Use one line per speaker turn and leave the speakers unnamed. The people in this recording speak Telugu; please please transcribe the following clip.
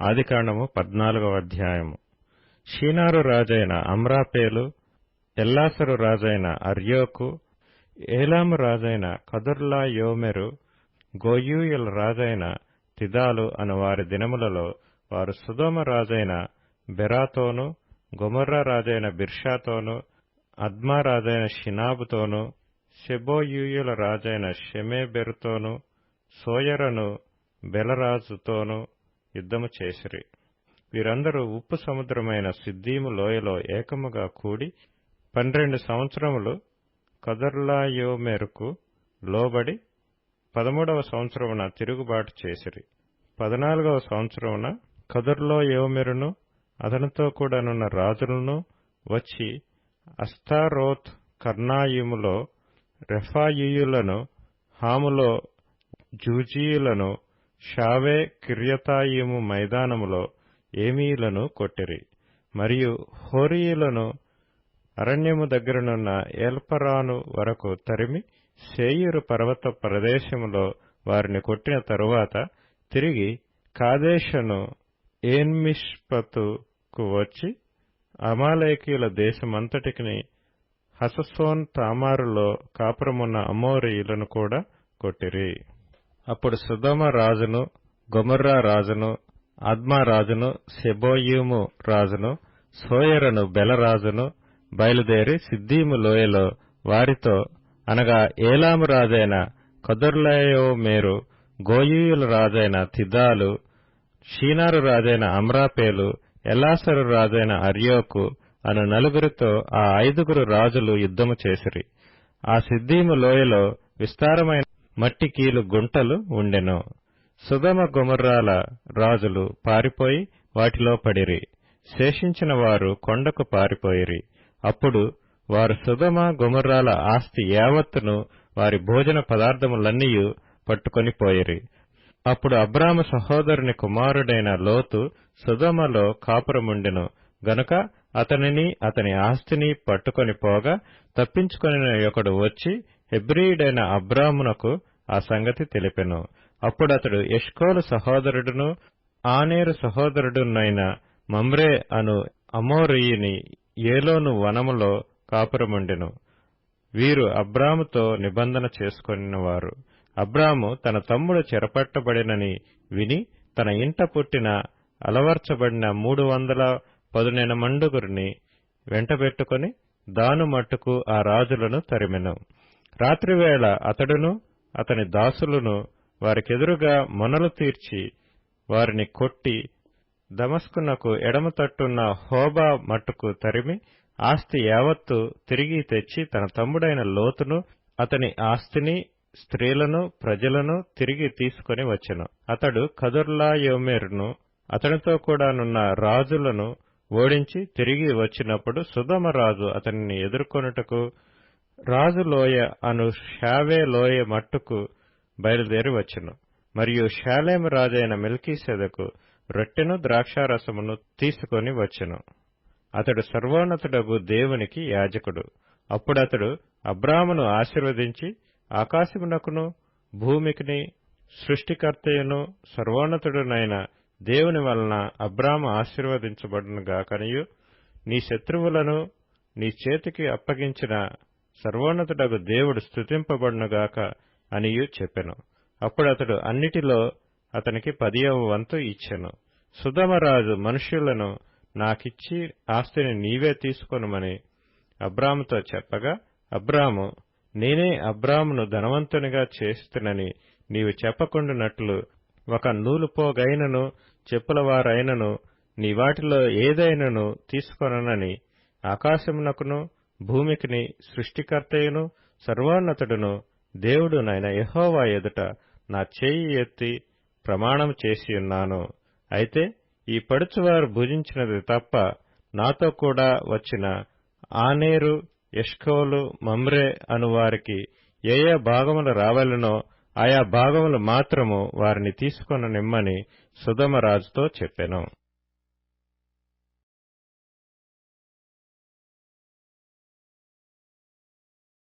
ఆదికాండము పద్నాలుగవ అధ్యాయము. షీనారు రాజైన అమ్రాపేలు ఎల్లాసరు రాజైన అర్యోకు ఏలాము రాజైన కదుర్లా యోమెరు గోయూయుల రాజైన తిదాలు అను వారి దినములలో వారు సుధోమ రాజైన బెరాతోను గొమర్రా రాజైన బిర్షాతోను అద్మా రాజైన షినాబుతోను షెబోయూయుల రాజైన షెమేబెరుతోను సోయరను బెలరాజుతోను యుద్ధము చేసిరి. వీరందరూ ఉప్పు సముద్రమైన సిద్దీము లోయలో ఏకముగా కూడి పన్నెండు సంవత్సరములు కదర్లాయోమెరుకు లోబడి పదమూడవ సంవత్సరమున తిరుగుబాటు చేసిరి. పద్నాలుగవ సంవత్సరమున కదర్లోయోమెరును అతనితో కూడానున్న రాజులను వచ్చి అస్తారోత్ కర్ణాయుములో రెఫాయియులను హాములో జూజీయులను షావే కిర్యతాయిము మైదానములో ఏమీలను కొట్టిరి. మరియు హోరీయులను అరణ్యము దగ్గరనున్న ఏల్పరాను వరకు తరిమి సేయురు పర్వత ప్రదేశములో వారిని కొట్టిన తరువాత తిరిగి కాదేశను ఏన్మిష్పతుకు వచ్చి అమాలేకీయుల దేశమంతటికి హససోన్ తామారులో కాపురమున్న అమోరీయులను కూడా కొట్టిరి. అప్పుడు సుధమ రాజును గొమర్రా రాజును అద్మా రాజును సెబోయూము రాజును సోయరను బెలరాజును బయలుదేరి సిద్దీము లోయలో వారితో అనగా ఏలాము రాజైన కదుర్లయో మేరు గోయూయుల రాజైన తిదాలు షీనారు రాజైన అమ్రాపేలు ఎలాసరు రాజైన అర్యోకు అను నలుగురితో ఆ ఐదుగురు రాజులు యుద్ధము చేసిరి. ఆ సిద్దీము లోయలో విస్తారమైన మట్టి కీలు గుంటలు ఉండెను. సుధమ గుమర్రాల రాజులు పారిపోయి వాటిలో పడిరి. శేషించిన వారు కొండకు పారిపోయిరి. అప్పుడు వారు సుధమ గుమర్రాల ఆస్తి యావత్తును వారి భోజన పదార్థములన్నీ పట్టుకొని పోయిరి. అప్పుడు అబ్రాము సహోదరుని కుమారుడైన లోతు సుధమలో కాపురముండెను. గనుక అతనిని అతని ఆస్తిని పట్టుకొని పోగా తప్పించుకొని ఒకడు వచ్చి హెబ్రీయుడైన అబ్రామునకు ఆ సంగతి తెలిపెను. అప్పుడతడు ఎష్కోలు సహోదరుడును ఆనేరు సహోదరుడునైన మమ్రే అను అమోరియుని ఏలోను వనములో కాపురముండెను. వీరు అబ్రాముతో నిబంధన చేసుకొనినవారు. అబ్రాము తన తమ్ముడు చెరపట్టబడినని విని తన ఇంట పుట్టిన అలవర్చబడిన మూడు వందల పదునెన మండుగురిని వెంటబెట్టుకుని దాను మట్టుకు ఆ రాజులను తరిమెను. రాత్రివేళ అతడును అతని దాసులను వారికెదురుగా మొనలు తీర్చి వారిని కొట్టి దమస్కునకు ఎడమ తట్టున్న హోబా మట్టుకు తరిమి ఆస్తి యావత్తు తిరిగి తెచ్చి తన తమ్ముడైన లోతును అతని ఆస్తిని స్త్రీలను ప్రజలను తిరిగి తీసుకొని వచ్చెను. అతడు కదుర్లాయోమెరును అతనితో కూడానున్న రాజులను ఓడించి తిరిగి వచ్చినప్పుడు సుధమరాజు అతనిని ఎదుర్కొనుటకు రాజు లోయ అను షావే లోయ మట్టుకు బయలుదేరి వచ్చెను. మరియు షాలేము రాజైన మిల్కీసెదకు రొట్టెను ద్రాక్షారసమును తీసుకొని వచ్చెను. అతడు సర్వోన్నతుడగు దేవునికి యాజకుడు. అప్పుడతడు అబ్రామును ఆశీర్వదించి ఆకాశమునకును భూమికిని సృష్టికర్తయును సర్వోన్నతుడునైన దేవుని వలన అబ్రాము ఆశీర్వదించబడునుగాకనియు. నీ శత్రువులను నీ చేతికి అప్పగించిన సర్వోన్నతుడగు దేవుడు స్థుతింపబడునుగాక అనియు చెప్పెను. అప్పుడతడు అన్నిటిలో అతనికి పదియవ వంతు ఇచ్చెను. సుధమరాజు మనుష్యులను నాకిచ్చి ఆస్తిని నీవే తీసుకొనుమని అబ్రాముతో చెప్పగా అబ్రాము నేనే అబ్రామును ధనవంతునిగా చేస్తునని నీవు చెప్పకుండానట్లు ఒక నూలుపోగైనను చెప్పులవారైనను నీ వాటిలో ఏదైనను తీసుకొననని ఆకాశమునకును భూమికిని సృష్టికర్తయును సర్వోన్నతుడును దేవుడు నాయన యహోవా ఎదుట నా చేయి ఎత్తి ప్రమాణం చేసియున్నాను అయితే ఈ పడుచువారు భుజించినది తప్ప నాతో కూడా వచ్చిన ఆనేరు ఎష్కోలు మమ్రే అను వారికి ఏ ఏ భాగములు రావాలనో ఆయా భాగములు మాత్రము వారిని తీసుకొననిమ్మని సుధమరాజుతో చెప్పెను.